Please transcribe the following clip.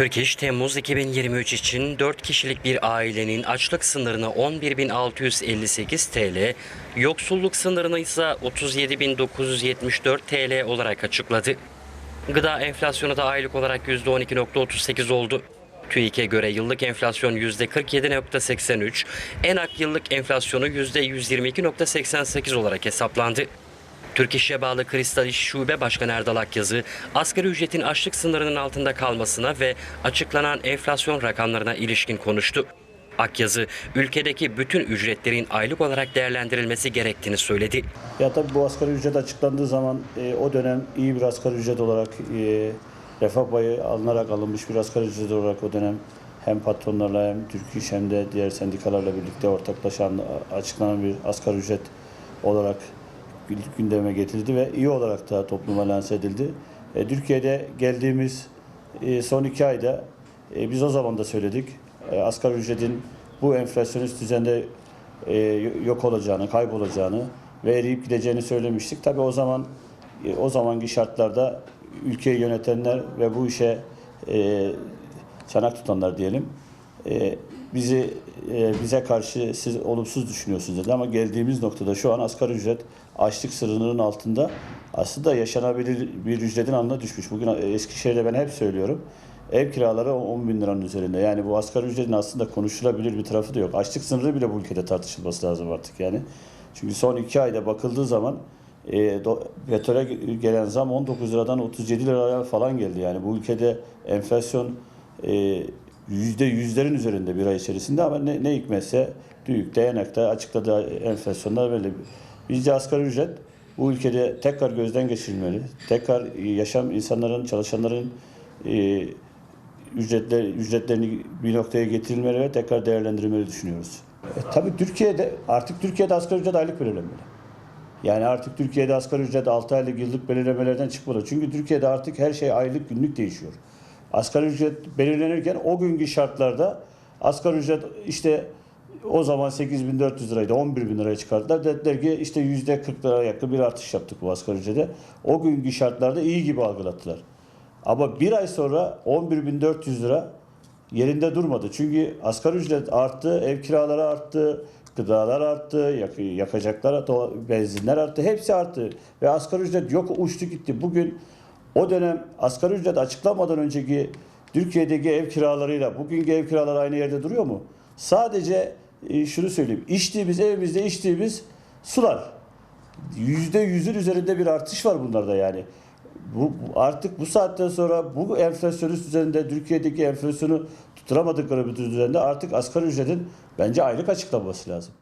Türk İş Temmuz 2023 için 4 kişilik bir ailenin açlık sınırını 11.658 TL, yoksulluk sınırını ise 37.974 TL olarak açıkladı. Gıda enflasyonu da aylık olarak %12.38 oldu. TÜİK'e göre yıllık enflasyon %47.83, ENAK yıllık enflasyonu %122.88 olarak hesaplandı. Türk İş'e bağlı Kristal İş Şube Başkanı Erdal Akyazı, asgari ücretin açlık sınırının altında kalmasına ve açıklanan enflasyon rakamlarına ilişkin konuştu. Akyazı, ülkedeki bütün ücretlerin aylık olarak değerlendirilmesi gerektiğini söyledi. Ya tabii bu asgari ücret açıklandığı zaman e, o dönem iyi bir asgari ücret olarak e, refah payı alınarak alınmış bir asgari ücret olarak o dönem hem patronlarla hem Türk İş hem de diğer sendikalarla birlikte ortaklaşan açıklanan bir asgari ücret olarak gündeme getirildi ve iyi olarak da topluma lanse edildi. E, Türkiye'de geldiğimiz e, son iki ayda e, biz o zaman da söyledik. E, asgari ücretin bu enflasyonist düzende e, yok olacağını, kaybolacağını ve eriyip gideceğini söylemiştik. Tabii o zaman e, o zamanki şartlarda ülkeyi yönetenler ve bu işe e, çanak tutanlar diyelim e, bizi e, bize karşı siz olumsuz düşünüyorsunuz dedi ama geldiğimiz noktada şu an asgari ücret açlık sınırının altında aslında yaşanabilir bir ücretin altına düşmüş. Bugün Eskişehir'de ben hep söylüyorum. Ev kiraları 10 bin liranın üzerinde. Yani bu asgari ücretin aslında konuşulabilir bir tarafı da yok. Açlık sınırı bile bu ülkede tartışılması lazım artık yani. Çünkü son iki ayda bakıldığı zaman e, do, petrole gelen zam 19 liradan 37 liraya falan geldi. Yani bu ülkede enflasyon e, yüzde yüzlerin üzerinde bir ay içerisinde ama ne, ne hikmetse TÜİK, dayanakta açıkladığı enflasyonlar böyle. Bizce asgari ücret bu ülkede tekrar gözden geçirilmeli. Tekrar yaşam insanların, çalışanların e, ücretler, ücretlerini bir noktaya getirilmeli ve tekrar değerlendirilmeli düşünüyoruz. E, tabii Türkiye'de artık Türkiye'de asgari ücret aylık belirlenmeli. Yani artık Türkiye'de asgari ücret 6 aylık yıllık belirlemelerden çıkmalı. Çünkü Türkiye'de artık her şey aylık günlük değişiyor. Asgari ücret belirlenirken o günkü şartlarda asgari ücret işte o zaman 8400 liraydı 11 bin liraya çıkardılar. Dediler ki işte yüzde 40 liraya yakın bir artış yaptık bu asgari ücrete. O günkü şartlarda iyi gibi algılattılar. Ama bir ay sonra 11.400 lira yerinde durmadı. Çünkü asgari ücret arttı, ev kiraları arttı, gıdalar arttı, yak- yakacaklar, benzinler arttı. Hepsi arttı. Ve asgari ücret yok uçtu gitti. Bugün o dönem asgari ücret açıklanmadan önceki Türkiye'deki ev kiralarıyla bugünkü ev kiraları aynı yerde duruyor mu? Sadece e, şunu söyleyeyim. İçtiğimiz evimizde içtiğimiz sular. Yüzde yüzün üzerinde bir artış var bunlarda yani. Bu, artık bu saatten sonra bu enflasyonist üzerinde Türkiye'deki enflasyonu tutturamadıkları bir düzende artık asgari ücretin bence aylık açıklanması lazım.